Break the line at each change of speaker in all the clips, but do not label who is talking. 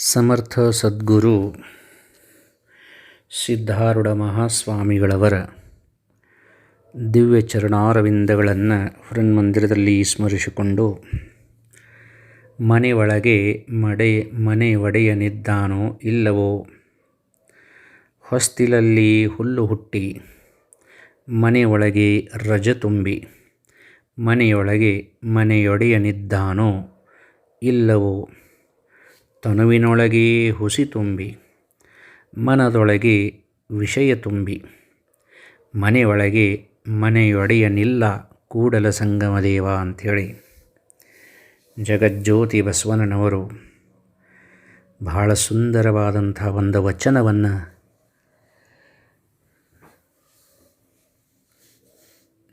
ಸಮರ್ಥ ಸದ್ಗುರು ಸಿದ್ಧಾರೂಢ ಮಹಾಸ್ವಾಮಿಗಳವರ ದಿವ್ಯ ಚರಣಾರವಿಂದಗಳನ್ನು ಹೃನ್ಮಂದಿರದಲ್ಲಿ ಸ್ಮರಿಸಿಕೊಂಡು ಮನೆ ಒಳಗೆ ಮಡೆ, ಮನೆ ಒಡೆಯನಿದ್ದಾನೋ ಇಲ್ಲವೋ? ಹೊಸ್ತಿಲಲ್ಲಿ ಹುಲ್ಲು ಹುಟ್ಟಿ, ಮನೆ ಒಳಗೆ ರಜ ತುಂಬಿ, ಮನೆಯೊಳಗೆ ಮನೆಯೊಡೆಯನಿದ್ದಾನೋ ಇಲ್ಲವೋ? ತನುವಿನೊಳಗೆ ಹುಸಿ ತುಂಬಿ, ಮನದೊಳಗೆ ವಿಷಯ ತುಂಬಿ, ಮನೆಯೊಳಗೆ ಮನೆಯೊಡೆಯನಿಲ್ಲ ಕೂಡಲ ಸಂಗಮ ದೇವ ಅಂಥೇಳಿ. ಜಗಜ್ಯೋತಿ ಬಸವಣ್ಣನವರು ಬಹಳ ಸುಂದರವಾದಂಥ ಒಂದು ವಚನವನ್ನು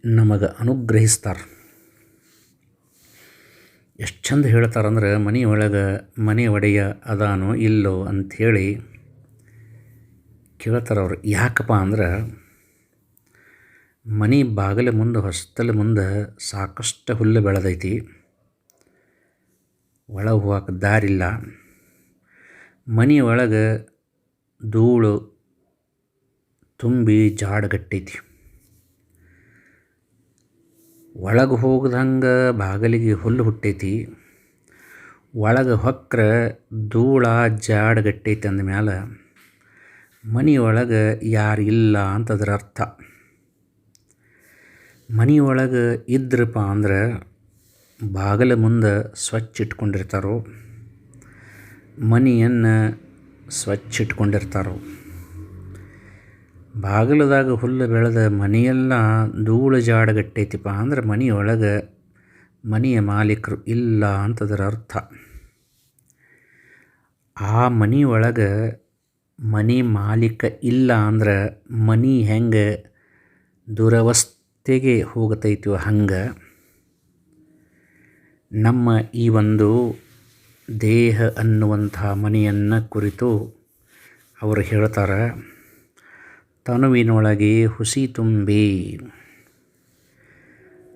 ನಮಗೆ ಅನುಗ್ರಹಿಸ್ತಾರೆ. ಎಷ್ಟು ಚಂದ ಹೇಳ್ತಾರಂದ್ರೆ ಮನೆಯೊಳಗೆ ಮನೆ ಒಡೆಯ ಅದಾನೋ ಇಲ್ಲೋ ಅಂಥೇಳಿ ಕೇಳ್ತಾರೆ ಅವ್ರು. ಯಾಕಪ್ಪ ಅಂದ್ರೆ, ಮನೆ ಬಾಗಿಲ ಮುಂದೆ ಹೊಸ್ತಲ ಮುಂದೆ ಸಾಕಷ್ಟು ಹುಲ್ಲು ಬೆಳೆದೈತಿ. ಒಳ ಹೋಗಕ್ಕೆ ದಾರಿಲ್ಲ. ಮನೆಯೊಳಗೆ ಧೂಳು ತುಂಬಿ ಜಾಡಗಟ್ಟೈತಿ. ಒಳಗೆ ಹೋಗ್ದಂಗೆ ಬಾಗಿಲಿಗೆ ಹುಲ್ಲು ಹುಟ್ಟೈತಿ, ಒಳಗೆ ಹೊಕ್ರೆ ಧೂಳ ಜಾಡ್ಗಟ್ಟೈತಿ ಅಂದಮ್ಯಾಲೆ ಮನೆಯೊಳಗೆ ಯಾರು ಇಲ್ಲ ಅಂತದ್ರ ಅರ್ಥ. ಮನೆಯೊಳಗೆ ಇದ್ರಪ್ಪ ಅಂದ್ರೆ ಬಾಗಿಲ ಮುಂದೆ ಸ್ವಚ್ಛ ಇಟ್ಕೊಂಡಿರ್ತಾರೋ, ಮನೆಯನ್ನು ಸ್ವಚ್ಛ ಇಟ್ಕೊಂಡಿರ್ತಾರೋ. ಬಾಗಿಲದಾಗ ಹುಲ್ಲು ಬೆಳೆದ ಮನೆಯೆಲ್ಲ ಧೂಳು ಜಾಡಗಟ್ಟೈತಿಪ್ಪ ಅಂದ್ರೆ ಮನೆಯೊಳಗೆ ಮನೆಯ ಮಾಲೀಕರು ಇಲ್ಲ ಅಂತದರ ಅರ್ಥ. ಆ ಮನೆಯೊಳಗೆ ಮನೆ ಮಾಲೀಕ ಇಲ್ಲ ಅಂದ್ರೆ ಮನೆ ಹೆಂಗೆ ದುರವಸ್ಥೆಗೆ ಹೋಗತೈತಿವೋ ಹಂಗೆ. ನಮ್ಮ ಈ ಒಂದು ದೇಹ ಅನ್ನುವಂಥ ಮನೆಯನ್ನು ಕುರಿತು ಅವರು ಹೇಳ್ತಾರೆ ತನುವಿನೊಳಗೆ ಹುಸಿ ತುಂಬಿ.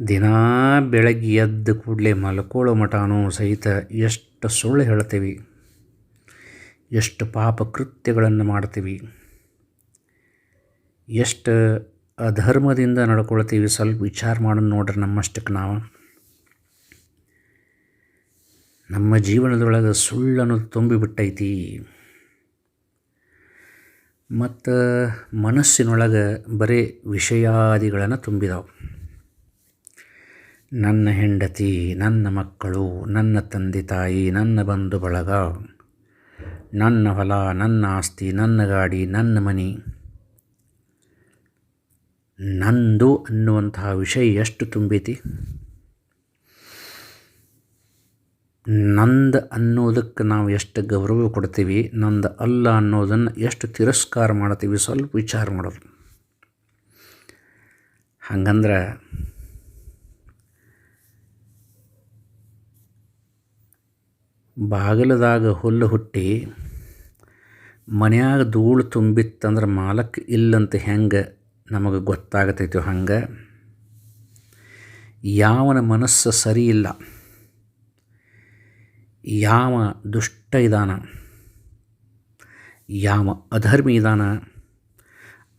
ದಿನಾ ಬೆಳಗ್ಗೆ ಎದ್ದ ಕೂಡಲೇ ಮಲ್ಕೊಳ್ಳೋ ಮಟನೂ ಸಹಿತ ಎಷ್ಟು ಸುಳ್ಳು ಹೇಳ್ತೀವಿ ಎಷ್ಟು ಪಾಪ ಕೃತ್ಯಗಳನ್ನು ಮಾಡ್ತೀವಿ ಎಷ್ಟು ಅಧರ್ಮದಿಂದ ನಡ್ಕೊಳ್ತೀವಿ ಸ್ವಲ್ಪ ವಿಚಾರ ಮಾಡೋಣ ನೋಡ್ರಿ ನಮ್ಮಷ್ಟಕ್ಕೆ ನಾವು. ನಮ್ಮ ಜೀವನದೊಳಗೆ ಸುಳ್ಳನ್ನು ತುಂಬಿಬಿಟ್ಟೈತಿ. ಮತ್ತು ಮನಸ್ಸಿನೊಳಗೆ ಬರೀ ವಿಷಯಾದಿಗಳನ್ನು ತುಂಬಿದವು. ನನ್ನ ಹೆಂಡತಿ, ನನ್ನ ಮಕ್ಕಳು, ನನ್ನ ತಂದೆ ತಾಯಿ, ನನ್ನ ಬಂಧು ಬಳಗ, ನನ್ನ ಹೊಲ, ನನ್ನ ಆಸ್ತಿ, ನನ್ನ ಗಾಡಿ, ನನ್ನ ಮನೆ. ನಂದು ಅನ್ನುವಂತಹ ವಿಷಯ ಎಷ್ಟು ತುಂಬೈತಿ? ನಂದು ಅನ್ನೋದಕ್ಕೆ ನಾವು ಎಷ್ಟು ಗೌರವ ಕೊಡ್ತೀವಿ, ನಂದ ಅಲ್ಲ ಅನ್ನೋದನ್ನು ಎಷ್ಟು ತಿರಸ್ಕಾರ ಮಾಡ್ತೀವಿ ಸ್ವಲ್ಪ ವಿಚಾರ ಮಾಡೋದು. ಹಂಗಂದ್ರೆ ಬಾಗಿಲದಾಗ ಹುಲ್ಲು ಹುಟ್ಟಿ ಮನ್ಯಾಗ ಧೂಳು ತುಂಬಿತ್ತಂದ್ರೆ ಮಾಲಕ್ ಇಲ್ಲಂತ ಹೆಂಗೆ ನಮಗೆ ಗೊತ್ತಾಗತೈತೋ ಹಂಗೆ? ಯಾವನ ಮನಸ್ಸು ಸರಿ ಇಲ್ಲ. ಯಾವ ದುಷ್ಟ ಇದಾನ? ಯಾವ ಅಧರ್ಮಿ ಇದಾನ?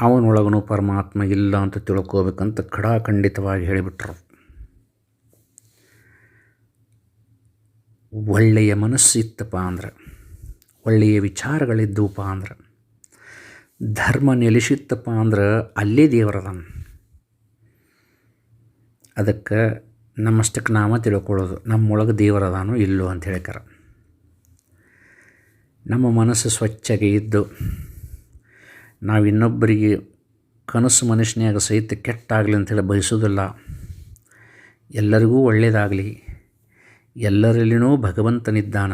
ಅವನೊಳಗನು ಪರಮಾತ್ಮ ಇಲ್ಲ ಅಂತ ತಿಳ್ಕೋಬೇಕಂತ ಖಡಾಖಂಡಿತವಾಗಿ ಹೇಳಿಬಿಟ್ರು. ಒಳ್ಳೆಯ ಮನಸ್ಸಿತ್ತಪ್ಪ ಅಂದ್ರೆ, ಒಳ್ಳೆಯ ವಿಚಾರಗಳಿದ್ದುವಪ್ಪ ಅಂದ್ರೆ, ಧರ್ಮ ನೆಲೆಸಿತ್ತಪ್ಪ ಅಂದ್ರೆ ಅಲ್ಲೇ ದೇವರದಾನ. ಅದಕ್ಕೆ ನಮ್ಮಷ್ಟಕ್ಕೆ ನಾವ ತಿಳ್ಕೊಳ್ಳೋದು, ನಮ್ಮೊಳಗೆ ದೇವರದಾನೋ ಇಲ್ಲೋ ಅಂತ ಹೇಳ್ಯಾರ ನಮ್ಮ ಮನಸ್ಸು ಸ್ವಚ್ಛಗೆ ಇದ್ದು, ನಾವು ಇನ್ನೊಬ್ಬರಿಗೆ ಕನಸು ಮನುಷ್ಯನಾಗ ಸಹಿತ ಕೆಟ್ಟಾಗಲಿ ಅಂತೇಳಿ ಬಯಸೋದಿಲ್ಲ ಎಲ್ಲರಿಗೂ ಒಳ್ಳೆಯದಾಗಲಿ ಎಲ್ಲರಲ್ಲಿನೂ ಭಗವಂತನಿದ್ದಾನ.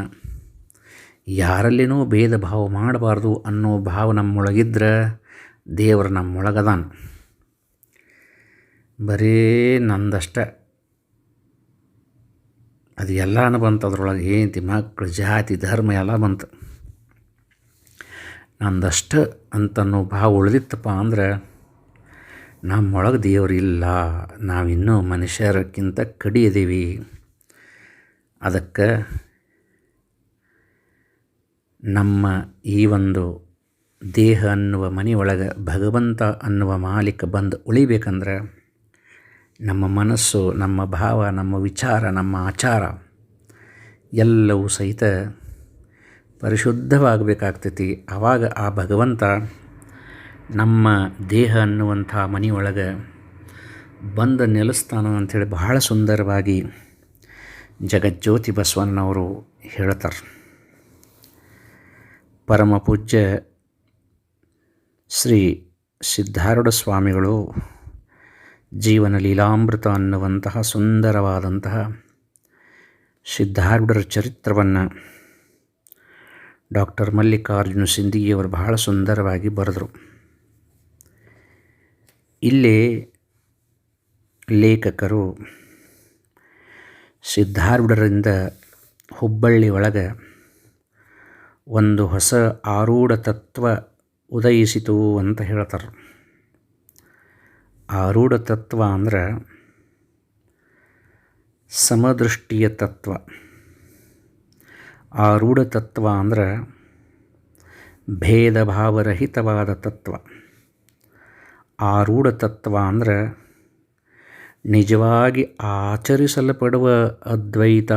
ಯಾರಲ್ಲಿನೂ ಭೇದ ಭಾವ ಮಾಡಬಾರ್ದು ಅನ್ನೋ ಭಾವ ನಮ್ಮೊಳಗಿದ್ರೆ ದೇವರು ನಮ್ಮೊಳಗದಾನ. ಬರೀ ನಂದಷ್ಟೇ. ಅದು ಎಲ್ಲನೂ ಬಂತು, ಅದ್ರೊಳಗೆ ಹೆಂಡತಿ ಮಕ್ಕಳು ಜಾತಿ, ಧರ್ಮ ಎಲ್ಲ ಬಂತು. ನಂದಷ್ಟು ಅಂತನೋ ಭಾವ ಉಳಿದಿತ್ತಪ್ಪ ಅಂದ್ರೆ, ನಮ್ಮೊಳಗೆ ದೇವರು ಇಲ್ಲ, ನಾವಿನ್ನೂ ಮನುಷ್ಯರಕ್ಕಿಂತ ಕಡಿಯದೀವಿ. ಅದಕ್ಕೆ ನಮ್ಮ ಈ ಒಂದು ದೇಹ ಅನ್ನುವ ಮನೆಯೊಳಗೆ ಭಗವಂತ ಅನ್ನುವ ಮಾಲೀಕ ಬಂದು ಉಳಿಬೇಕಂದ್ರೆ ನಮ್ಮ ಮನಸ್ಸು, ನಮ್ಮ ಭಾವ, ನಮ್ಮ ವಿಚಾರ, ನಮ್ಮ ಆಚಾರ ಎಲ್ಲವೂ ಸಹಿತ ಪರಿಶುದ್ಧವಾಗಬೇಕಾಗ್ತೈತಿ. ಆವಾಗ ಆ ಭಗವಂತ ನಮ್ಮ ದೇಹ ಅನ್ನುವಂಥ ಮನೆಯೊಳಗೆ ಬಂದ ನೆಲೆಸ್ತಾನ ಅಂಥೇಳಿ ಬಹಳ ಸುಂದರವಾಗಿ ಜಗಜ್ಯೋತಿ ಬಸವಣ್ಣವರು ಹೇಳ್ತಾರೆ. ಪರಮ ಪೂಜ್ಯ ಶ್ರೀ ಸಿದ್ಧಾರೂಢ ಸ್ವಾಮಿಗಳು ಜೀವನ ಲೀಲಾಮೃತ ಅನ್ನುವಂತಹ ಸುಂದರವಾದಂತಹ ಸಿದ್ಧಾರೂಢರ ಚರಿತ್ರವನ್ನು ಡಾಕ್ಟರ್ ಮಲ್ಲಿಕಾರ್ಜುನ ಸಿಂಧಿಗೆಯವರು ಬಹಳ ಸುಂದರವಾಗಿ ಬರೆದರು. ಇಲ್ಲಿ ಲೇಖಕರು ಸಿದ್ಧಾರೂಢರಿಂದ ಹುಬ್ಬಳ್ಳಿ ಒಳಗೆ ಒಂದು ಹೊಸ ಆರೂಢ ತತ್ವ ಉದಯಿಸಿತು ಅಂತ ಹೇಳ್ತಾರೆ. ಆರೂಢ ತತ್ವ ಅಂದ್ರೆ ಸಮದೃಷ್ಟಿಯ ತತ್ವ. ಆರೂಢ ತತ್ವ ಅಂದ್ರೆ ಭೇದ ಭಾವರಹಿತವಾದ ತತ್ವ. ಆರೂಢ ತತ್ವ ಅಂದರೆ ನಿಜವಾಗಿ ಆಚರಿಸಲ್ಪಡುವ ಅದ್ವೈತ,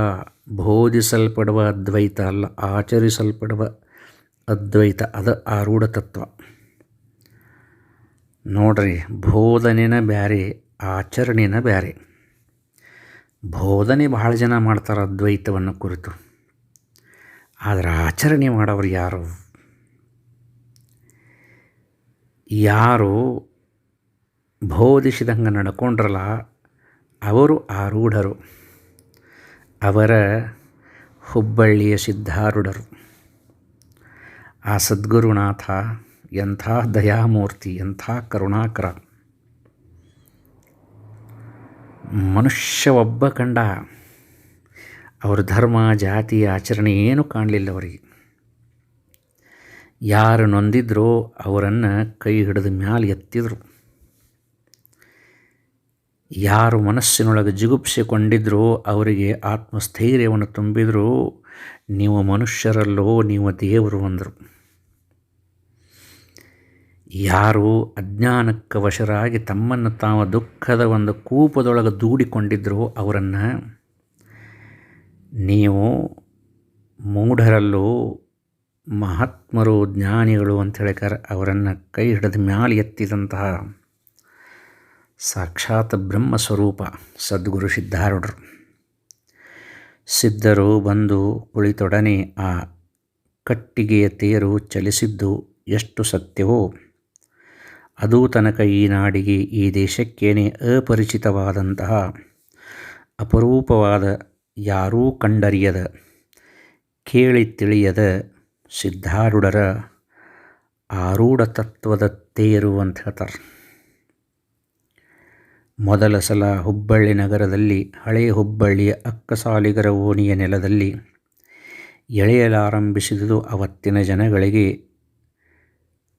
ಬೋಧಿಸಲ್ಪಡುವ ಅದ್ವೈತ ಅಲ್ಲ, ಆಚರಿಸಲ್ಪಡುವ ಅದ್ವೈತ. ಅದು ಆರೂಢ ತತ್ವ ನೋಡ್ರಿ, ಬೋಧನೆನ ಬ್ಯಾರೆ, ಆಚರಣೆನ ಬ್ಯಾರೆ. ಬೋಧನೆ ಭಾಳ ಜನ ಮಾಡ್ತಾರೆ ಅದ್ವೈತವನ್ನು ಕುರಿತು. ಆದರೆ ಆಚರಣೆ ಮಾಡೋರು ಯಾರು? ಯಾರು ಬೋಧಿಸಿದಂಗೆ ನಡ್ಕೊಂಡ್ರಲ್ಲ, ಅವರು ಆರೂಢರು. ಅವರ ಹುಬ್ಬಳ್ಳಿಯ ಸಿದ್ಧಾರೂಢರು. ಆ ಸದ್ಗುರುನಾಥ ಎಂಥ ದಯಾಮೂರ್ತಿ, ಎಂಥ ಕರುಣಾಕರ. ಮನುಷ್ಯ ಒಬ್ಬ ಕಂಡ ಅವ್ರ ಧರ್ಮ, ಜಾತಿ, ಆಚರಣೆ ಏನು ಕಾಣಲಿಲ್ಲ ಅವರಿಗೆ. ಯಾರು ನೊಂದಿದ್ರೋ ಅವರನ್ನು ಕೈ ಹಿಡಿದ ಮ್ಯಾಲೆ ಎತ್ತಿದ್ರು. ಯಾರು ಮನಸ್ಸಿನೊಳಗೆ ಜಿಗುಪ್ಸೆಕೊಂಡಿದ್ರೋ ಅವರಿಗೆ ಆತ್ಮಸ್ಥೈರ್ಯವನ್ನು ತುಂಬಿದ್ರು. ನೀವು ಮನುಷ್ಯರಲ್ಲೋ, ನೀವು ದೇವರು ಅಂದರು. ಯಾರು ಅಜ್ಞಾನಕ್ಕೆ ವಶರಾಗಿ ತಮ್ಮನ್ನು ತಾವು ದುಃಖದ ಒಂದು ಕೂಪದೊಳಗೆ ದೂಡಿಕೊಂಡಿದ್ದರು ಅವರನ್ನು. ನೀವು ಮೂಢರಲ್ಲೂ ಮಹಾತ್ಮರು, ಜ್ಞಾನಿಗಳು ಅಂತ ಹೇಳಿಕಾರೆ ಅವರನ್ನು ಕೈ ಹಿಡಿದ ಮ್ಯಾಲೆ ಎತ್ತಿದಂತಹ ಸಾಕ್ಷಾತ್ ಬ್ರಹ್ಮ ಸ್ವರೂಪ ಸದ್ಗುರು ಸಿದ್ಧಾರೂಢರು. ಸಿದ್ಧರು ಬಂದು ಕುಳಿತೊಡನೆ ಆ ಕಟ್ಟಿಗೆಯ ತೇರು ಚಲಿಸಿದ್ದು ಎಷ್ಟು ಸತ್ಯವೋ. ಅದೂ ತನಕ ಈ ನಾಡಿಗೆ ಈ ದೇಶಕ್ಕೇನೆ ಅಪರಿಚಿತವಾದಂತಹ ಅಪರೂಪವಾದ ಯಾರೂ ಕಂಡರಿಯದ ಕೇಳಿ ತಿಳಿಯದ ಸಿದ್ಧಾರೂಢರ ಆರೂಢ ತತ್ವದ ತೇರು ಅಂತ ಹೇಳ್ತಾರೆ. ಮೊದಲ ಸಲ ಹುಬ್ಬಳ್ಳಿ ನಗರದಲ್ಲಿ ಹಳೆಯ ಹುಬ್ಬಳ್ಳಿಯ ಅಕ್ಕಸಾಲಿಗರ ಓಣಿಯ ನೆಲದಲ್ಲಿ ಎಳೆಯಲಾರಂಭಿಸಿದುದು ಅವತ್ತಿನ ಜನಗಳಿಗೆ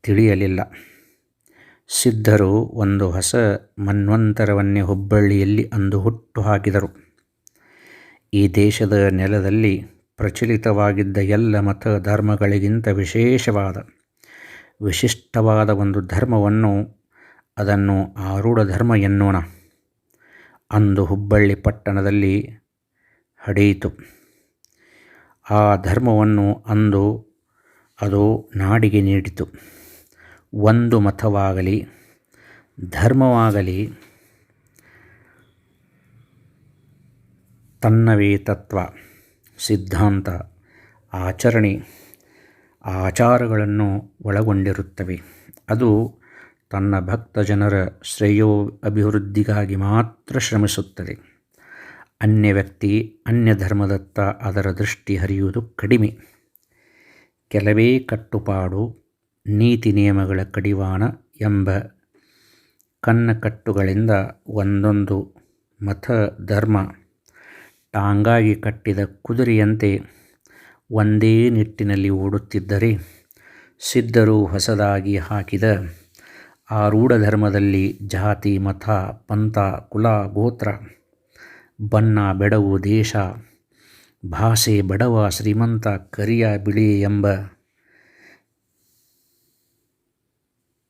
ತಿಳಿಯಲಿಲ್ಲ. ಸಿದ್ಧರು ಒಂದು ಹೊಸ ಮನ್ವಂತರವನ್ನೇ ಹುಬ್ಬಳ್ಳಿಯಲ್ಲಿ ಅಂದು ಹುಟ್ಟು ಹಾಕಿದರು. ಈ ದೇಶದ ನೆಲದಲ್ಲಿ ಪ್ರಚಲಿತವಾಗಿದ್ದ ಎಲ್ಲ ಮತ ಧರ್ಮಗಳಿಗಿಂತ ವಿಶೇಷವಾದ, ವಿಶಿಷ್ಟವಾದ ಒಂದು ಧರ್ಮವನ್ನು ಅದನ್ನು ಆರೂಢ ಧರ್ಮ ಎನ್ನೋಣ. ಅಂದು ಹುಬ್ಬಳ್ಳಿ ಪಟ್ಟಣದಲ್ಲಿ ಹಡೆಯಿತು ಆ ಧರ್ಮವನ್ನು ಅಂದು ಅದು ನಾಡಿಗೆ ನೀಡಿತು. ಒಂದು ಮತವಾಗಲಿ, ಧರ್ಮವಾಗಲಿ, ತನ್ನವೇ ತತ್ವ, ಸಿದ್ಧಾಂತ, ಆಚರಣೆ, ಆಚಾರಗಳನ್ನು ಒಳಗೊಂಡಿರುತ್ತವೆ. ಅದು ತನ್ನ ಭಕ್ತ ಜನರ ಶ್ರೇಯೋ ಅಭಿವೃದ್ಧಿಗಾಗಿ ಮಾತ್ರ ಶ್ರಮಿಸುತ್ತದೆ. ಅನ್ಯ ವ್ಯಕ್ತಿ, ಅನ್ಯ ಧರ್ಮದತ್ತ ಅದರ ದೃಷ್ಟಿ ಹರಿಯುವುದು ಕಡಿಮೆ. ಕೆಲವೇ ಕಟ್ಟುಪಾಡು ನೀತಿ ನಿಯಮಗಳ ಕಡಿವಾಣ ಎಂಬ ಕನ್ನಕಟ್ಟುಗಳಿಂದ ಒಂದೊಂದು ಮತ ಧರ್ಮ ಟಾಂಗಾಗಿ ಕಟ್ಟಿದ ಕುದುರೆಯಂತೆ ಒಂದೇ ನಿಟ್ಟಿನಲ್ಲಿ ಓಡುತ್ತಿದ್ದರೆ ಸಿದ್ಧರು ಹೊಸದಾಗಿ ಹಾಕಿದ ಆರೂಢ ಧರ್ಮದಲ್ಲಿ ಜಾತಿ, ಮತ, ಪಂಥ, ಕುಲ, ಗೋತ್ರ, ಬಣ್ಣ, ಬೆಡವು, ದೇಶ, ಭಾಷೆ, ಬಡವ, ಶ್ರೀಮಂತ, ಕರಿಯ, ಬಿಳಿ ಎಂಬ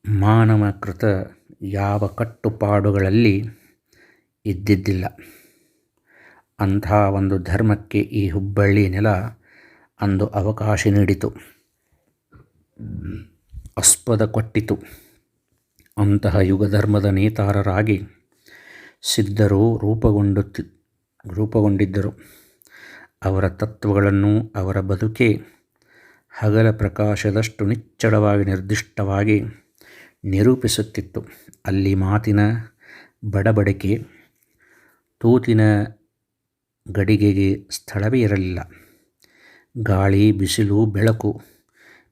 ಮಾನವ ಕೃತ ಯಾವ ಕಟ್ಟುಪಾಡುಗಳಲ್ಲಿ ಇದ್ದಿದ್ದಿಲ್ಲ. ಅಂಥ ಒಂದು ಧರ್ಮಕ್ಕೆ ಈ ಹುಬ್ಬಳ್ಳಿ ನೆಲ ಅಂದು ಅವಕಾಶ ನೀಡಿತು. ಆಸ್ಪದ ಕೊಟ್ಟಿತು. ಅಂತಹ ಯುಗಧರ್ಮದ ನೇತಾರರಾಗಿ ಸಿದ್ಧರು ರೂಪುಗೊಂಡುತ್ತಿ ರೂಪುಗೊಂಡಿದ್ದರು. ಅವರ ತತ್ವಗಳನ್ನು ಅವರ ಬದುಕೆ ಹಗಲ ಪ್ರಕಾಶದಷ್ಟು ನಿಚ್ಚಳವಾಗಿ ನಿರ್ದಿಷ್ಟವಾಗಿ ನಿರೂಪಿಸುತ್ತಿತ್ತು. ಅಲ್ಲಿ ಮಾತಿನ ಬಡಬಡಿಕೆ ತೂತಿನ ಗಡಿಗೆಗೆ ಸ್ಥಳವೇ ಇರಲಿಲ್ಲ. ಗಾಳಿ, ಬಿಸಿಲು, ಬೆಳಕು,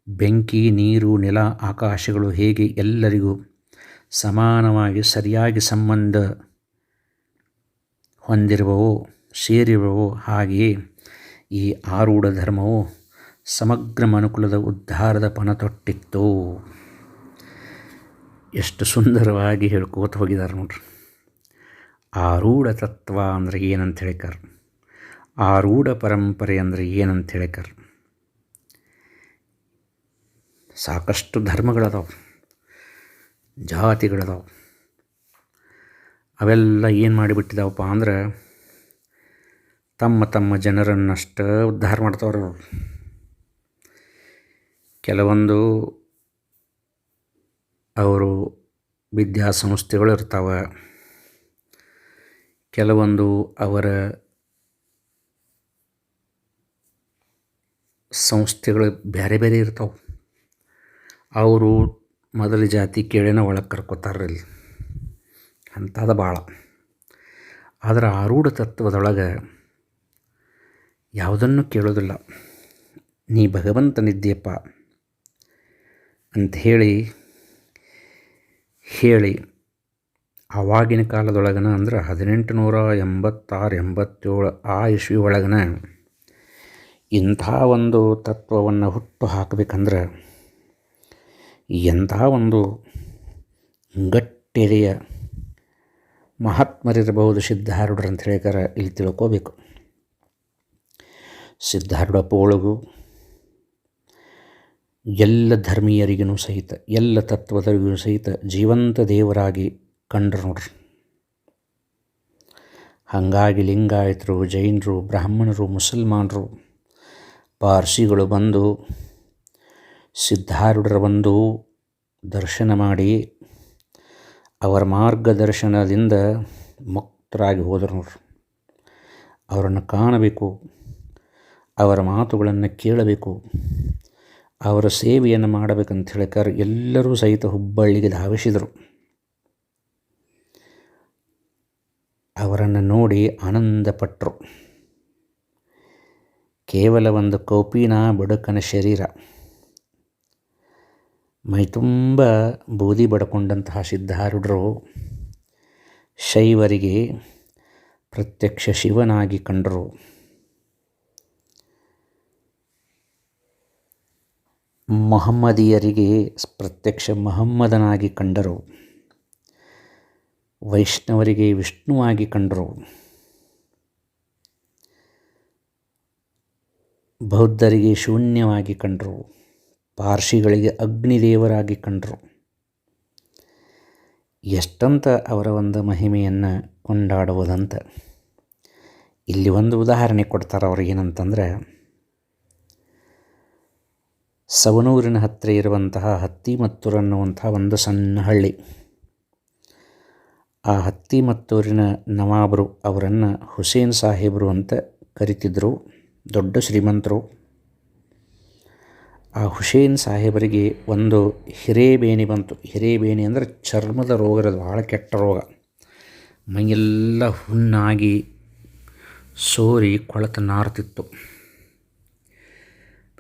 ಬೆಂಕಿ, ನೀರು, ನೆಲ, ಆಕಾಶಗಳು ಹೇಗೆ ಎಲ್ಲರಿಗೂ ಸಮಾನವಾಗಿ ಸರಿಯಾಗಿ ಸಂಬಂಧ ಹೊಂದಿರುವವೋ, ಸೇರಿರುವವೋ, ಹಾಗೆಯೇ ಈ ಆರೂಢ ಧರ್ಮವು ಸಮಗ್ರ ಮನುಕುಲದ ಉದ್ಧಾರದ ಪಣ ತೊಟ್ಟಿತ್ತು ಎಷ್ಟು ಸುಂದರವಾಗಿ ಹೇಳ್ಕೋತ ಹೋಗಿದ್ದಾರೆ ನೋಡ್ರಿ. ಆರೂಢ ತತ್ವ ಅಂದರೆ ಏನಂತ ಹೇಳಿಕರ್ ಆರೂಢ ಪರಂಪರೆ ಅಂದರೆ ಏನಂತ ಹೇಳಿಕರ್ ಸಾಕಷ್ಟು ಧರ್ಮಗಳದಾವೆ, ಜಾತಿಗಳದಾವೆ. ಅವೆಲ್ಲ ಏನು ಮಾಡಿಬಿಟ್ಟಿದಾವಪ್ಪ ಅಂದ್ರೆ ತಮ್ಮ ತಮ್ಮ ಜನರನ್ನಷ್ಟು ಉದ್ಧಾರ ಮಾಡ್ತಾವ್ರು ಕೆಲವೊಂದು ಅವರು ವಿದ್ಯಾಸಂಸ್ಥೆಗಳು ಇರ್ತಾವೆ. ಕೆಲವೊಂದು ಅವರ ಸಂಸ್ಥೆಗಳು ಬೇರೆ ಬೇರೆ ಇರ್ತಾವೆ. ಅವರು ಮೊದಲ ಜಾತಿ ಕೇಳಿನ ಒಳಗೆ ಕರ್ಕೋತಾರಲ್ಲಿ ಅಂಥದ್ದು ಭಾಳ. ಅದರ ಆರೂಢ ತತ್ವದೊಳಗೆ ಯಾವುದನ್ನು ಕೇಳೋದಿಲ್ಲ. ನೀ ಭಗವಂತನಿದ್ದೀಯಪ್ಪ ಅಂತ ಹೇಳಿ. ಆವಾಗಿನ ಕಾಲದೊಳಗನ ಅಂದ್ರೆ ಹದಿನೆಂಟು ನೂರ ಎಂಬತ್ತಾರು, ಎಂಬತ್ತೇಳು ಆ ಇಸ್ವಿ ಒಳಗನ ಇಂಥ ಒಂದು ತತ್ವವನ್ನು ಹುಟ್ಟು ಹಾಕಬೇಕಂದ್ರೆ ಎಂಥ ಒಂದು ಗಟ್ಟಿರಿಯ ಮಹಾತ್ಮರಿರಬಹುದು ಸಿದ್ಧಾರೂಢರು ಅಂತ ಹೇಳಿಕಾರ ಇಲ್ಲಿ ತಿಳ್ಕೋಬೇಕು. ಸಿದ್ಧಾರೂಢಪ್ಪ ಒಳಗು ಎಲ್ಲ ಧರ್ಮೀಯರಿಗೂ ಸಹಿತ, ಎಲ್ಲ ತತ್ವದರಿಗೂ ಸಹಿತ ಜೀವಂತ ದೇವರಾಗಿ ಕಂಡ್ರು ನೋಡ್ರಿ. ಹಾಗಾಗಿ ಲಿಂಗಾಯತರು, ಜೈನರು, ಬ್ರಾಹ್ಮಣರು, ಮುಸಲ್ಮಾನರು, ಪಾರ್ಸಿಗಳು ಬಂದು, ಸಿದ್ಧಾರೂಢರ ಬಂದು ದರ್ಶನ ಮಾಡಿ ಅವರ ಮಾರ್ಗದರ್ಶನದಿಂದ ಮುಕ್ತರಾಗಿ ಹೋದರು ನೋಡ್ರಿ. ಅವರನ್ನು ಕಾಣಬೇಕು, ಅವರ ಮಾತುಗಳನ್ನು ಕೇಳಬೇಕು ಅವರ ಸೇವೆಯನ್ನು ಮಾಡಬೇಕಂತ ಹೇಳಿಕಾರ ಎಲ್ಲರೂ ಸಹಿತ ಹುಬ್ಬಳ್ಳಿಗೆ ಧಾವಿಸಿದರು. ಅವರನ್ನು ನೋಡಿ ಆನಂದಪಟ್ಟರು ಕೇವಲ ಒಂದು ಕೌಪಿನ ಬಡುಕನ ಶರೀರ. ಮೈತುಂಬ ಬೂದಿ ಬಡ್ಕೊಂಡಂತಹ ಸಿದ್ಧಾರೂಢರು ಶೈವರಿಗೆ ಪ್ರತ್ಯಕ್ಷ ಶಿವನಾಗಿ ಕಂಡರು. ಮೊಹಮ್ಮದಿಯರಿಗೆ ಪ್ರತ್ಯಕ್ಷ ಮಹಮ್ಮದನಾಗಿ ಕಂಡರು. ವೈಷ್ಣವರಿಗೆ ವಿಷ್ಣುವಾಗಿ ಕಂಡರು. ಬೌದ್ಧರಿಗೆ ಶೂನ್ಯವಾಗಿ ಕಂಡರು. ಪಾರ್ಸಿಗಳಿಗೆ ಅಗ್ನಿದೇವರಾಗಿ ಕಂಡರು. ಎಷ್ಟಂತ ಅವರ ಒಂದು ಮಹಿಮೆಯನ್ನು ಕೊಂಡಾಡುವುದಂತ. ಇಲ್ಲಿ ಒಂದು ಉದಾಹರಣೆ ಕೊಡ್ತಾರೆ ಏನಂತಂದರೆ ಸವನೂರಿನ ಹತ್ತಿರ ಇರುವಂತಹ ಹತ್ತಿಮತ್ತೂರು ಅನ್ನುವಂಥ ಒಂದು ಸಣ್ಣ ಹಳ್ಳಿ. ಆ ಹತ್ತಿಮತ್ತೂರಿನ ನವಾಬರು ಅವರನ್ನು ಹುಸೇನ್ ಸಾಹೇಬರು ಅಂತ ಕರಿತಿದ್ದರು ದೊಡ್ಡ ಶ್ರೀಮಂತರು. ಆ ಹುಸೇನ್ ಸಾಹೇಬರಿಗೆ ಒಂದು ಹಿರೇಬೇನಿ ಬಂತು. ಹಿರೇಬೇನಿ ಅಂದರೆ ಚರ್ಮದ ರೋಗ ಇರೋದು ಭಾಳ ಕೆಟ್ಟ ರೋಗ. ಮೈಯೆಲ್ಲ ಹುಣ್ಣಾಗಿ ಸೋರಿ ಕೊಳತ ನಾರ್ತಿತ್ತು.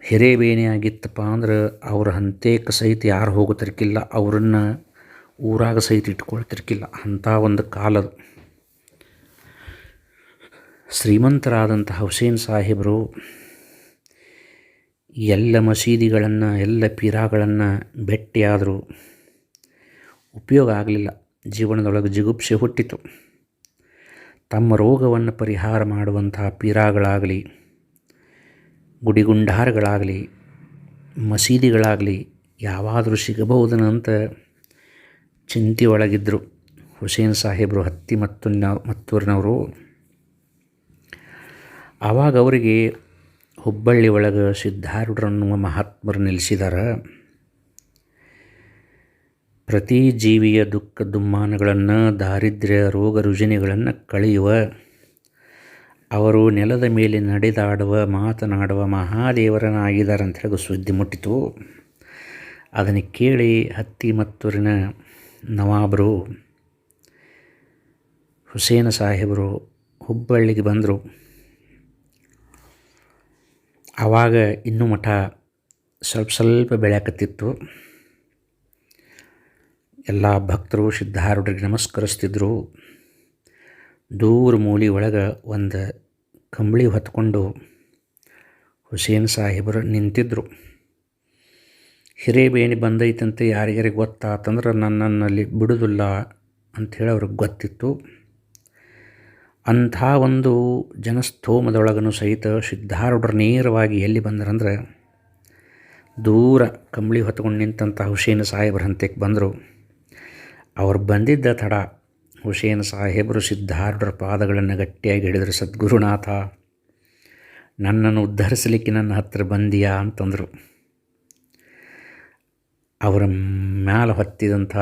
ಹಿರೇಬೇನೆ ಆಗಿತ್ತಪ್ಪ ಅಂದ್ರೆ ಅವ್ರ ಹಂತೇಕ ಸಹಿತ ಯಾರು ಹೋಗೋತಿರ್ಕಿಲ್ಲ ಅವರನ್ನು ಊರಾಗ ಸಹಿತ ಇಟ್ಕೊಳ್ತಿರ್ಕಿಲ್ಲ. ಅಂಥ ಒಂದು ಕಾಲದು ಶ್ರೀಮಂತರಾದಂಥ ಹುಸೇನ್ ಸಾಹೇಬರು ಎಲ್ಲ ಮಸೀದಿಗಳನ್ನು, ಎಲ್ಲ ಪೀರಾಗಳನ್ನು ಭೇಟಿಯಾದರೂ ಉಪಯೋಗ ಆಗಲಿಲ್ಲ. ಜೀವನದೊಳಗೆ ಜಿಗುಪ್ಸೆ ಹುಟ್ಟಿತು. ತಮ್ಮ ರೋಗವನ್ನು ಪರಿಹಾರ ಮಾಡುವಂತಹ ಪೀರಾಗಳಾಗಲಿ ಗುಡಿಗುಂಡಾರಗಳಾಗಲಿ, ಮಸೀದಿಗಳಾಗಲಿ ಯಾವಾದರೂ ಸಿಗಬಹುದನಂತ ಚಿಂತೆ ಒಳಗಿದ್ದರು ಹುಸೇನ್ ಸಾಹೇಬರು ಹತ್ತಿ ಮತ್ತು ಮತ್ತೂರಿನವರು. ಆವಾಗ ಅವರಿಗೆ ಹುಬ್ಬಳ್ಳಿ ಒಳಗೆ ಸಿದ್ಧಾರೂಢರನ್ನುವ ಮಹಾತ್ಮರು ನಿಲ್ಲಿಸಿದಾರ ಪ್ರತಿ ಜೀವಿಯ ದುಃಖ ದುಮ್ಮಾನಗಳನ್ನು, ದಾರಿದ್ರ್ಯ, ರೋಗ ರುಜಿನಿಗಳನ್ನು ಕಳೆಯುವ ಅವರು ನೆಲದ ಮೇಲೆ ನಡೆದಾಡುವ, ಮಾತನಾಡುವ ಮಹಾದೇವರನಾಗಿದ್ದಾರೆ ಅಂತ ಹೇಳಿ ಸುದ್ದಿ ಮುಟ್ಟಿತು. ಅದನ್ನು ಕೇಳಿ ಹತ್ತಿ ಮತ್ತೂರಿನ ನವಾಬರು ಹುಸೇನ ಸಾಹೇಬರು ಹುಬ್ಬಳ್ಳಿಗೆ ಬಂದರು. ಆವಾಗ ಇನ್ನೂ ಮಠ ಸ್ವಲ್ಪ ಸ್ವಲ್ಪ ಬೆಳೆಯಕತ್ತಿತ್ತು. ಎಲ್ಲ ಭಕ್ತರು ಸಿದ್ಧಾರೂಢರಿಗೆ ನಮಸ್ಕರಿಸ್ತಿದ್ರು. ದೂರ ಮೂಲಿ ಒಳಗೆ ಒಂದು ಕಂಬಳಿ ಹೊತ್ಕೊಂಡು ಹುಸೇನ್ ಸಾಹೇಬರು ನಿಂತಿದ್ದರು ಹಿರೇಬೇಣಿ ಬಂದೈತಂತೆ ಯಾರಿಗಾರಿಗೆ ಗೊತ್ತಾತಂದ್ರೆ ನನ್ನಲ್ಲಿ ಬಿಡುದಿಲ್ಲ ಅಂಥೇಳಿ ಅವ್ರಿಗೆ ಗೊತ್ತಿತ್ತು. ಅಂಥ ಒಂದು ಜನಸ್ತೋಮದೊಳಗನು ಸಹಿತ ಸಿದ್ಧಾರೂಢರು ನೇರವಾಗಿ ಎಲ್ಲಿ ಬಂದರಂದ್ರೆ ದೂರ ಕಂಬಳಿ ಹೊತ್ಕೊಂಡು ನಿಂತಂಥ ಹುಸೇನ್ ಸಾಹೇಬರ ಹಂತಕ್ಕೆ ಬಂದರು. ಅವ್ರು ಬಂದಿದ್ದ ತಡ ಹುಸೇನ್ ಸಾಹೇಬರು ಸಿದ್ಧಾರ್ಢರ ಪಾದಗಳನ್ನು ಗಟ್ಟಿಯಾಗಿ ಹಿಡಿದರು. ಸದ್ಗುರುನಾಥ, ನನ್ನನ್ನು ಉದ್ಧರಿಸಲಿಕ್ಕೆ ನನ್ನ ಹತ್ತಿರ ಬಂದಿಯಾ ಅಂತಂದರು. ಅವರ ಮ್ಯಾಲ ಹೊತ್ತಿದಂಥ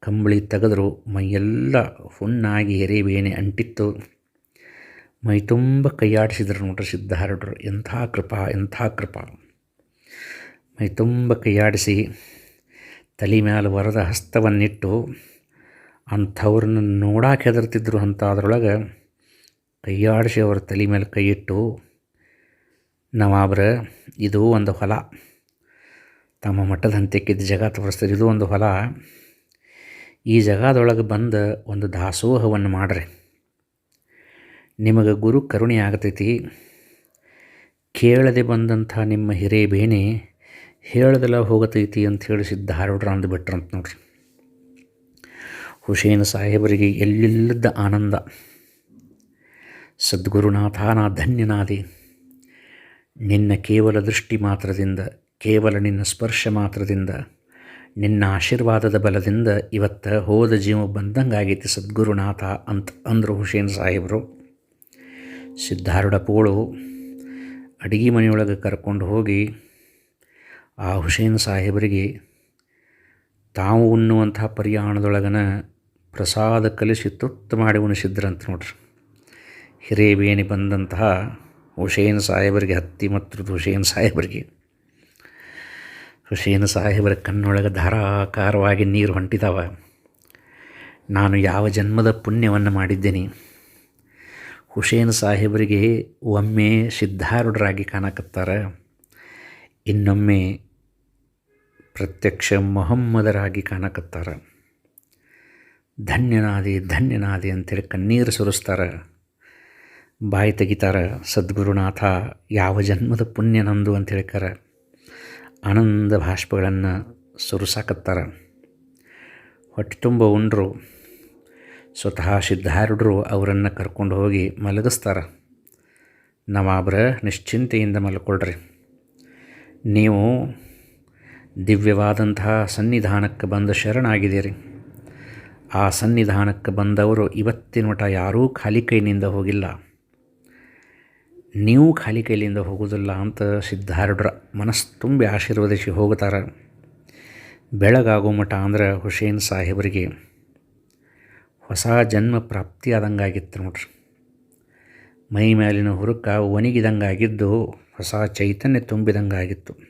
ಕಂಬಳಿ ತೆಗೆದ್ರು. ಮೈಯೆಲ್ಲ ಹುಣ್ಣಾಗಿ ಎರೆಬೇನೆ ಅಂಟಿತ್ತು. ಮೈ ತುಂಬ ಕೈಯಾಡಿಸಿದರು ನೋಡ್ರಿ ಸಿದ್ಧಾರೂಢರು. ಎಂಥ ಕೃಪಾ ಎಂಥ ಕೃಪಾ. ಮೈ ತುಂಬ ಕೈಯಾಡಿಸಿ ತಲೆ ಮ್ಯಾಲೆ ವರದ ಹಸ್ತವನ್ನಿಟ್ಟು ಅಂಥವ್ರನ್ನ ನೋಡಕ್ಕೆ ಹೆದರ್ತಿದ್ರು ಅಂತ ಅದರೊಳಗೆ ಕೈಯಾಡಿಸಿ ಅವ್ರ ತಲೆ ಮೇಲೆ ಕೈ ಇಟ್ಟು ನವಾಬ್ರ ಇದು ಒಂದು ಹೊಲ. ತಮ್ಮ ಮಟ್ಟದ ಹಂತಕ್ಕಿದ್ದ ಜಗ ತೋರಿಸ್ತಾರೆ, ಇದು ಒಂದು ಹೊಲ. ಈ ಜಗದೊಳಗೆ ಬಂದು ಒಂದು ದಾಸೋಹವನ್ನು ಮಾಡ್ರಿ. ನಿಮಗೆ ಗುರು ಕರುಣೆ ಆಗತೈತಿ. ಕೇಳದೆ ಬಂದಂಥ ನಿಮ್ಮ ಹಿರೇಬೇನೆ ಹೇಳದೆಲ್ಲ ಹೋಗತೈತಿ ಅಂತ ಹೇಳಿ ಸಿದ್ಧಾರೂಢರ ಅಂದ್ಬಿಟ್ರಂತ ನೋಡ್ರಿ. ಹುಸೇನ್ ಸಾಹೇಬರಿಗೆ ಎಲ್ಲಿಲ್ಲದ ಆನಂದ. ಸದ್ಗುರುನಾಥ ನಾ ಧನ್ಯನಾದಿ. ನಿನ್ನ ಕೇವಲ ದೃಷ್ಟಿ ಮಾತ್ರದಿಂದ, ಕೇವಲ ನಿನ್ನ ಸ್ಪರ್ಶ ಮಾತ್ರದಿಂದ, ನಿನ್ನ ಆಶೀರ್ವಾದದ ಬಲದಿಂದ ಇವತ್ತು ಹೋದ ಜೀವ ಬಂದಂಗೆ ಆಗೈತಿ ಸದ್ಗುರುನಾಥ ಅಂತ ಅಂದರು ಹುಸೇನ್ ಸಾಹೇಬರು. ಸಿದ್ಧಾರೂಢ ಪೋಳು ಅಡುಗೆ ಮನೆಯೊಳಗೆ ಕರ್ಕೊಂಡು ಹೋಗಿ ಆ ಹುಸೇನ್ ಸಾಹೇಬರಿಗೆ ತಾವು ಉಣ್ಣುವಂಥ ಪರ್ಯಾಣದೊಳಗನ ಪ್ರಸಾದ ಕಲಿಸಿ ತುತ್ತು ಮಾಡಿ ಉಣಿಸಿದ್ರಂತ ನೋಡ್ರಿ. ಹಿರೇಬೇಣಿ ಬಂದಂತಹ ಹುಸೇನ್ ಸಾಹೇಬರಿಗೆ ಹತ್ತಿ ಮತ್ತು ಹುಸೇನ್ ಸಾಹೇಬರಿಗೆ. ಹುಸೇನ್ ಸಾಹೇಬರ ಕಣ್ಣೊಳಗೆ ಧಾರಾಕಾರವಾಗಿ ನೀರು ಹೊಂಟಿದಾವ. ನಾನು ಯಾವ ಜನ್ಮದ ಪುಣ್ಯವನ್ನು ಮಾಡಿದ್ದೇನೆ. ಹುಸೇನ್ ಸಾಹೇಬರಿಗೆ ಒಮ್ಮೆ ಸಿದ್ಧಾರೂಢರಾಗಿ ಕಾಣಕತ್ತಾರೆ. ಇನ್ನೊಮ್ಮೆ ಪ್ರತ್ಯಕ್ಷ ಮೊಹಮ್ಮದರಾಗಿ ಕಾಣಕತ್ತಾರ. ಧನ್ಯನಾದಿ ಧನ್ಯನಾದಿ ಅಂತೇಳಿ ಕಣ್ಣೀರು ಸುರಿಸ್ತಾರೆ. ಬಾಯಿ ತೆಗಿತಾರ, ಸದ್ಗುರುನಾಥ, ಯಾವ ಜನ್ಮದ ಪುಣ್ಯ ನಂದು ಅಂತ ಆನಂದ ಭಾಷ್ಪಗಳನ್ನು ಸುರಿಸಾಕತ್ತಾರ. ಹೊಟ್ಟೆ ತುಂಬ ಉಂಡ್ರು. ಸ್ವತಃ ಸಿದ್ಧಾರೂಢರು ಅವರನ್ನು ಕರ್ಕೊಂಡು ಹೋಗಿ ಮಲಗಿಸ್ತಾರೆ. ನವಾಬ್ರ ನಿಶ್ಚಿಂತೆಯಿಂದ ಮಲ್ಕೊಳ್ರಿ. ನೀವು ದಿವ್ಯವಾದಂತಹ ಸನ್ನಿಧಾನಕ್ಕೆ ಬಂದ ಶರಣಾಗಿದ್ದೀರಿ. ಆ ಸನ್ನಿಧಾನಕ್ಕೆ ಬಂದವರು ಇವತ್ತಿನ ಮಠ ಯಾರೂ ಖಾಲಿ ಕೈನಿಂದ ಹೋಗಿಲ್ಲ. ನೀವು ಖಾಲಿ ಕೈಲಿಂದ ಹೋಗೋದಿಲ್ಲ ಅಂತ ಸಿದ್ಧಾರೂಢರ ಮನಸ್ಸು ತುಂಬಿ ಆಶೀರ್ವದಿಸಿ ಹೋಗುತ್ತಾರೆ. ಬೆಳಗಾಗೋ ಮಠ ಅಂದ್ರೆ ಹುಸೇನ್ ಸಾಹೇಬರಿಗೆ ಹೊಸ ಜನ್ಮ ಪ್ರಾಪ್ತಿಯಾದಂಗಾಗಿತ್ತು ನೋಡ್ರಿ. ಮೈ ಮೇಲಿನ ಹುರುಕ ಒಣಗಿದಂಗಾಗಿದ್ದು, ಹೊಸ ಚೈತನ್ಯ ತುಂಬಿದಂಗಾಗಿತ್ತು.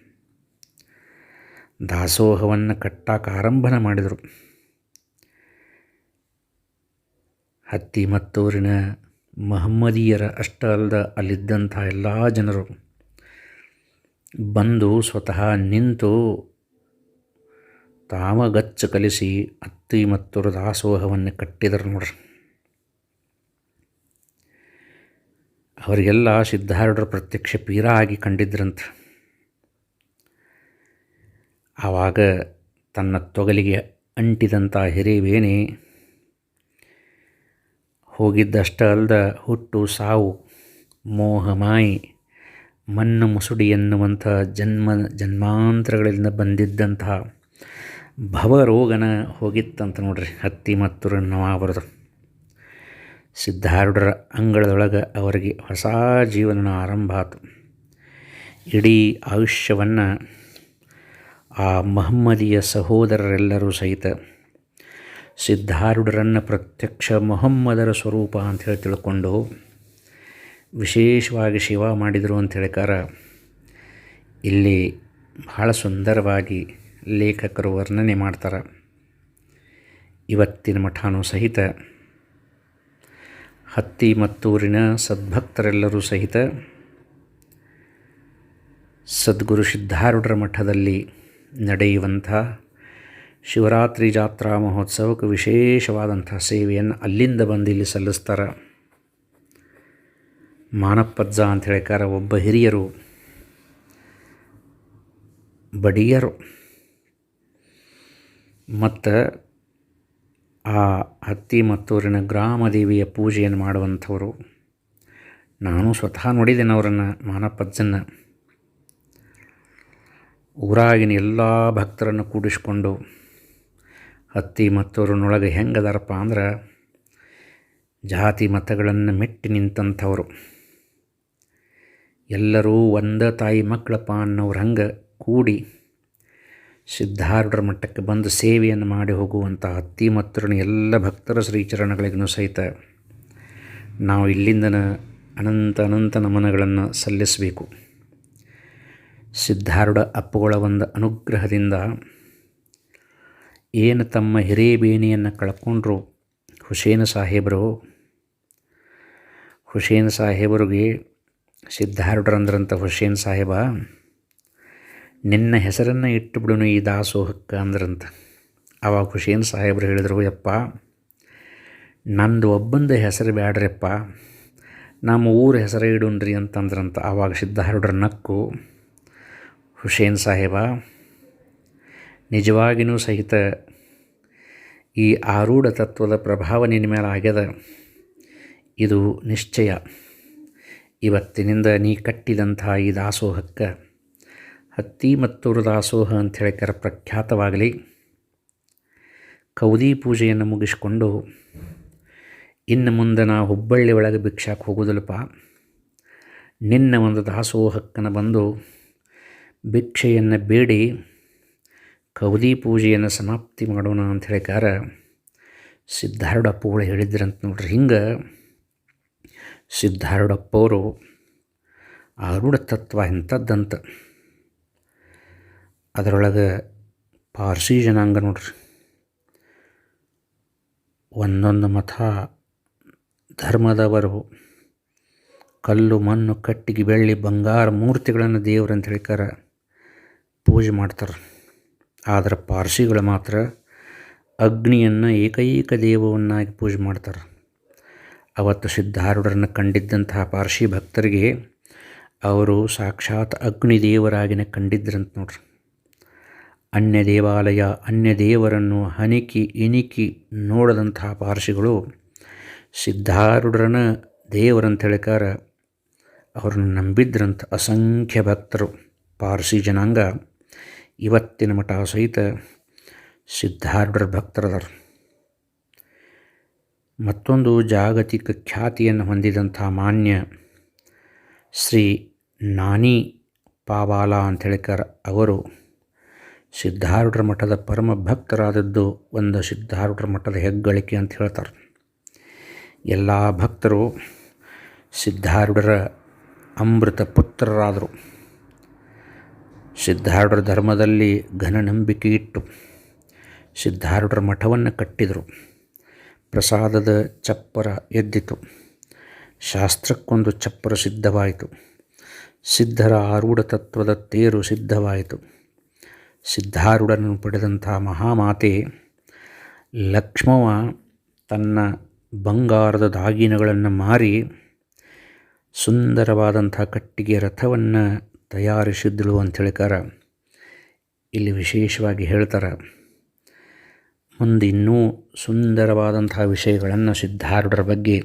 ದಾಸೋಹವನ್ನು ಕಟ್ಟಾಕ ಆರಂಭನ ಮಾಡಿದರು. ಹತ್ತಿ ಮತ್ತೂರಿನ ಮಹಮ್ಮದೀಯರ ಅಷ್ಟ ಅಲ್ಲದ ಅಲ್ಲಿದ್ದಂಥ ಎಲ್ಲ ಜನರು ಬಂದು ಸ್ವತಃ ನಿಂತು ತಾಮಗಚ್ಚ ಕಲಿಸಿ ಅತ್ತಿ ಮತ್ತೂರ ದಾಸೋಹವನ್ನು ಕಟ್ಟಿದರು ನೋಡ್ರಿ. ಅವರಿಗೆಲ್ಲ ಸಿದ್ಧಾರೂಢರು ಪ್ರತ್ಯಕ್ಷ ಪೀರ ಆಗಿ ಕಂಡಿದ್ರಂತ. ಆವಾಗ ತನ್ನ ತೊಗಲಿಗೆ ಅಂಟಿದಂಥ ಹಿರಿವೇಣಿ ಹೋಗಿದ್ದಷ್ಟ ಅಲ್ಲದ ಹುಟ್ಟು ಸಾವು ಮೋಹಮಾಯಿ ಮಣ್ಣು ಮುಸುಡಿ ಎನ್ನುವಂಥ ಜನ್ಮ, ಜನ್ಮಾಂತರಗಳಿಂದ ಬಂದಿದ್ದಂತಹ ಭವರೋಗನ ಹೋಗಿತ್ತಂತ ನೋಡ್ರಿ ಹತ್ತಿ ಮತ್ತು ನವಾಬರದು ಸಿದ್ಧಾರೂಢರ ಅಂಗಳದೊಳಗೆ ಅವರಿಗೆ ಹೊಸ ಜೀವನ ಆರಂಭ ಆತು. ಇಡೀ ಆಯುಷ್ಯವನ್ನು ಆ ಮಹಮ್ಮದಿಯ ಸಹೋದರರೆಲ್ಲರೂ ಸಹಿತ ಸಿದ್ಧಾರೂಢರನ್ನು ಪ್ರತ್ಯಕ್ಷ ಮೊಹಮ್ಮದರ ಸ್ವರೂಪ ಅಂಥೇಳಿ ತಿಳ್ಕೊಂಡು ವಿಶೇಷವಾಗಿ ಶಿವ ಮಾಡಿದರು ಅಂತ ಹೇಳ್ಕಾರ, ಇಲ್ಲಿ ಬಹಳ ಸುಂದರವಾಗಿ ಲೇಖಕರು ವರ್ಣನೆ ಮಾಡ್ತಾರೆ. ಇವತ್ತಿನ ಮಠಾನು ಸಹಿತ ಹತ್ತಿ ಮತ್ತೂರಿನ ಸದ್ಭಕ್ತರೆಲ್ಲರೂ ಸಹಿತ ಸದ್ಗುರು ಸಿದ್ಧಾರೂಢರ ಮಠದಲ್ಲಿ ನಡೆಯುವಂಥ ಶಿವರಾತ್ರಿ ಜಾತ್ರಾ ಮಹೋತ್ಸವಕ್ಕೆ ವಿಶೇಷವಾದಂಥ ಸೇವೆಯನ್ನು ಅಲ್ಲಿಂದ ಬಂದು ಇಲ್ಲಿ ಸಲ್ಲಿಸ್ತಾರೆ. ಮಾನಪ್ಪಜ್ಜ ಅಂತ ಹೇಳಿಕಾರ ಒಬ್ಬ ಹಿರಿಯರು, ಬಡಿಯರು. ಮತ್ತು ಆ ಹತ್ತಿ ಮತ್ತೂರಿನ ಗ್ರಾಮದೇವಿಯ ಪೂಜೆಯನ್ನು ಮಾಡುವಂಥವರು. ನಾನು ಸ್ವತಃ ನೋಡಿದ್ದೇನೆ ಅವರನ್ನು, ಮಾನಪ್ಪಜ್ಜನ್ನ. ಊರಾಗಿನ ಎಲ್ಲ ಭಕ್ತರನ್ನು ಕೂಡಿಸ್ಕೊಂಡು ಅತ್ತಿ ಮತ್ತವ್ರನ್ನೊಳಗೆ ಹೆಂಗದಾರಪ್ಪ ಅಂದ್ರೆ ಜಾತಿ ಮತಗಳನ್ನು ಮೆಟ್ಟಿ ನಿಂತಂಥವರು. ಎಲ್ಲರೂ ಒಂದ ತಾಯಿ ಮಕ್ಕಳಪ್ಪ ಅನ್ನೋರು ಹಂಗೆ ಕೂಡಿ ಸಿದ್ಧಾರೂಢರ ಮಟ್ಟಕ್ಕೆ ಬಂದು ಸೇವೆಯನ್ನು ಮಾಡಿ ಹೋಗುವಂಥ ಅತ್ತಿ ಮತ್ತರನ್ನು ಎಲ್ಲ ಭಕ್ತರ ಶ್ರೀಚರಣಗಳಿಗೂ ಸಹಿತ ನಾವು ಇಲ್ಲಿಂದನ ಅನಂತ ಅನಂತ ನಮನಗಳನ್ನು ಸಲ್ಲಿಸಬೇಕು. ಸಿದ್ಧಾರೂಢ ಅಪ್ಪುಗಳ ಒಂದು ಅನುಗ್ರಹದಿಂದ ಏನು ತಮ್ಮ ಹಿರೇಬೇಣಿಯನ್ನು ಕಳ್ಕೊಂಡ್ರು ಹುಸೇನ ಸಾಹೇಬರು? ಹುಸೇನ್ ಸಾಹೇಬರಿಗೆ ಸಿದ್ಧಾರೂಢರಂದ್ರಂಥ ಹುಸೇನ್ ಸಾಹೇಬ, ನಿನ್ನ ಹೆಸರನ್ನು ಇಟ್ಟುಬಿಡೋನು ಈ ದಾಸೋಹಕ್ಕೆ ಅಂದ್ರಂತ. ಆವಾಗ ಹುಸೇನ್ ಸಾಹೇಬರು ಹೇಳಿದರು, ಯಪ್ಪ, ನಂದು ಒಬ್ಬಂದು ಹೆಸರು ಬ್ಯಾಡ್ರಪ್ಪ ನಮ್ಮ ಊರ ಹೆಸರು ಇಡುನ್ರಿ ಅಂತಂದ್ರಂತ. ಆವಾಗ ಸಿದ್ಧಾರೂಢರ ನಕ್ಕು ಹುಸೇನ್ ಸಾಹೇಬ ನಿಜವಾಗಿಯೂ ಸಹಿತ ಈ ಆರೂಢ ತತ್ವದ ಪ್ರಭಾವ ನಿನ್ನ ಮೇಲೆ ಆಗ್ಯದ? ಇದು ನಿಶ್ಚಯ. ಇವತ್ತಿನಿಂದ ನೀ ಕಟ್ಟಿದಂಥ ಈ ದಾಸೋಹಕ್ಕೆ ಹತ್ತಿ ಮತ್ತೂರು ದಾಸೋಹ ಅಂತ ಹೇಳಿಕರ ಪ್ರಖ್ಯಾತವಾಗಲಿ ಕೌದಿ ಪೂಜೆಯನ್ನು ಮುಗಿಸ್ಕೊಂಡು ಇನ್ನು ಮುಂದೆ ನಾ ಹುಬ್ಬಳ್ಳಿ ಒಳಗೆ ಭಿಕ್ಷಾಕ್ಕೆ ಹೋಗೋದಿಲ್ಲಪ್ಪ. ನಿನ್ನ ಒಂದು ದಾಸೋಹಕ್ಕನ ಬಂದು ಭಿಕ್ಷೆಯನ್ನು ಬೇಡಿ ಕವದಿ ಪೂಜೆಯನ್ನು ಸಮಾಪ್ತಿ ಮಾಡೋಣ ಅಂತ ಹೇಳಿಕಾರ ಸಿದ್ಧಾರೂಢಪ್ಪಗಳು ಹೇಳಿದ್ರಂತ ನೋಡ್ರಿ. ಹಿಂಗೆ ಸಿದ್ಧಾರೂಢಪ್ಪವರು ಆರೂಢ ತತ್ವ ಇಂಥದ್ದಂತ. ಅದರೊಳಗೆ ಪಾರ್ಸಿ ಜನಾಂಗ ನೋಡ್ರಿ. ಒಂದೊಂದು ಮತ ಧರ್ಮದವರು ಕಲ್ಲು ಮಣ್ಣು ಕಟ್ಟಿಗೆ ಬೆಳ್ಳಿ ಬಂಗಾರ ಮೂರ್ತಿಗಳನ್ನು ದೇವ್ರಂತ ಹೇಳ್ಕಾರ ಪೂಜೆ ಮಾಡ್ತಾರೆ. ಆದರೆ ಪಾರ್ಸಿಗಳು ಮಾತ್ರ ಅಗ್ನಿಯನ್ನು ಏಕೈಕ ದೇವವನ್ನಾಗಿ ಪೂಜೆ ಮಾಡ್ತಾರೆ. ಅವತ್ತು ಸಿದ್ಧಾರೂಢರನ್ನು ಕಂಡಿದ್ದಂತಹ ಪಾರ್ಸಿ ಭಕ್ತರಿಗೆ ಅವರು ಸಾಕ್ಷಾತ್ ಅಗ್ನಿ ದೇವರಾಗಿನ ಕಂಡಿದ್ರಂತ ನೋಡ್ರಿ. ಅನ್ಯ ದೇವಾಲಯ, ಅನ್ಯ ದೇವರನ್ನು ಹನಿಕಿ, ಇನಿಕಿ ನೋಡದಂತಹ ಪಾರ್ಸಿಗಳು ಸಿದ್ಧಾರೂಢರನ ದೇವರಂತ ಹೇಳಿಕಾರ ಅವ್ರನ್ನ ನಂಬಿದ್ರಂತ ಅಸಂಖ್ಯ ಭಕ್ತರು ಪಾರ್ಸಿ ಜನಾಂಗ. ಇವತ್ತಿನ ಮಠ ಸಹಿತ ಸಿದ್ಧಾರೂಢರ ಭಕ್ತರದಾರ. ಮತ್ತೊಂದು ಜಾಗತಿಕ ಖ್ಯಾತಿಯನ್ನು ಹೊಂದಿದಂಥ ಮಾನ್ಯ ಶ್ರೀ ನಾನಿ ಪಾವಾಲ ಅಂತ ಹೇಳಿಕಾರ ಅವರು ಸಿದ್ಧಾರೂಢರ ಮಠದ ಪರಮ ಭಕ್ತರಾದದ್ದು ಒಂದು ಸಿದ್ಧಾರೂಢರ ಮಠದ ಹೆಗ್ಗಳಿಕೆ ಅಂತ ಹೇಳ್ತಾರೆ. ಎಲ್ಲ ಭಕ್ತರು ಸಿದ್ಧಾರೂಢರ ಅಮೃತ ಪುತ್ರರಾದರು. ಸಿದ್ಧಾರೂಢರ ಧರ್ಮದಲ್ಲಿ ಘನ ನಂಬಿಕೆ ಇಟ್ಟು ಸಿದ್ಧಾರೂಢರ ಮಠವನ್ನು ಕಟ್ಟಿದರು. ಪ್ರಸಾದದ ಚಪ್ಪರ ಎದ್ದಿತು. ಶಾಸ್ತ್ರಕ್ಕೊಂದು ಚಪ್ಪರ ಸಿದ್ಧವಾಯಿತು. ಸಿದ್ಧರ ಆರೂಢ ತತ್ವದ ತೇರು ಸಿದ್ಧವಾಯಿತು. ಸಿದ್ಧಾರೂಢನನ್ನು ಪಡೆದಂಥ ಮಹಾಮಾತೆ ಲಕ್ಷ್ಮವ ತನ್ನ ಬಂಗಾರದ ದಾಗಿನಗಳನ್ನು ಮಾರಿ ಸುಂದರವಾದಂಥ ಕಟ್ಟಿಗೆ ರಥವನ್ನು ತಯಾರಿಸಿದ್ದಳು ಅಂಥೇಳಿಕಾರ ಇಲ್ಲಿ ವಿಶೇಷವಾಗಿ ಹೇಳ್ತಾರೆ ಮುಂದೆ ಇನ್ನೂ ಸುಂದರವಾದಂಥ ವಿಷಯಗಳನ್ನು ಸಿದ್ಧಾರೂಢರ ಬಗ್ಗೆ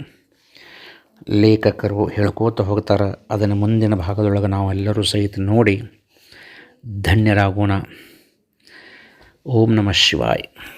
ಲೇಖಕರು ಹೇಳ್ಕೋತ ಹೋಗ್ತಾರೆ. ಅದನ್ನು ಮುಂದಿನ ಭಾಗದೊಳಗೆ ನಾವು ಎಲ್ಲರೂ ಸಹಿತ ನೋಡಿ ಧನ್ಯರಾಗೋಣ. ಓಂ ನಮಃ ಶಿವಾಯ್.